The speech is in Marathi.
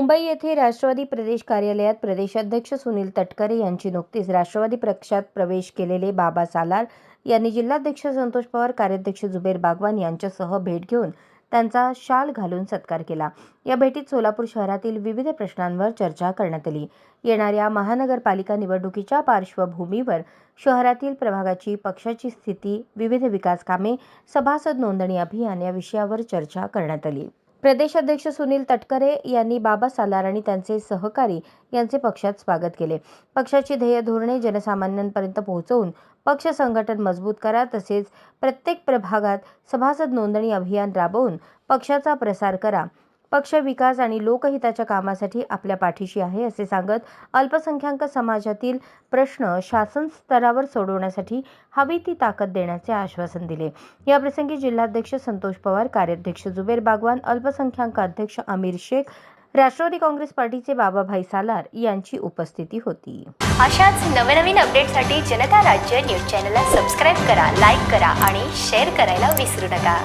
मुंबई येथे राष्ट्रवादी प्रदेश कार्यालयात प्रदेशाध्यक्ष सुनील तटकरे यांची नुकतीच राष्ट्रवादी पक्षात प्रवेश केलेले बाबा सालार यांनी जिल्हाध्यक्ष संतोष पवार कार्याध्यक्ष जुबेर बागवान यांच्यासह भेट घेऊन त्यांचा शाल घालून सत्कार केला. या भेटीत सोलापूर शहरातील विविध प्रश्नांवर चर्चा करण्यात आली. येणाऱ्या महानगरपालिका निवडणुकीच्या पार्श्वभूमीवर शहरातील प्रभागाची पक्षाची स्थिती विविध विकास कामे सभासद नोंदणी अभियान या विषयावर चर्चा करण्यात आली. प्रदेशाध्यक्ष सुनील तटकरे यांनी बाबा सालार आणि त्यांचे सहकारी यांचे पक्षात स्वागत केले. पक्षाची ध्येय धोरणे जनसामान्यांपर्यंत पोहोचवून पक्ष संघटन मजबूत करा तसेच प्रत्येक प्रभागात सभासद नोंदणी अभियान राबवून पक्षाचा प्रसार करा. पक्ष विकास आणि लोकहिताच्या कामासाठी आपल्या पाठीशी आहे असे सांगत अल्पसंख्याक समाजातील प्रश्न शासन स्तरावर सोडवण्यासाठी हवी ती ताकद देण्याचे आश्वासन दिले. याप्रसंगी जिल्हाध्यक्ष संतोष पवार कार्याध्यक्ष जुबेर बागवान अल्पसंख्याक अध्यक्ष आमिर शेख राष्ट्रवादी काँग्रेस पार्टीचे बाबाभाई सालार यांची उपस्थिती होती. अशाच नवनवीन अपडेटसाठी जनता राज्य न्यूज चॅनलला सबस्क्राईब करा लाईक करा आणि शेअर करायला विसरू नका.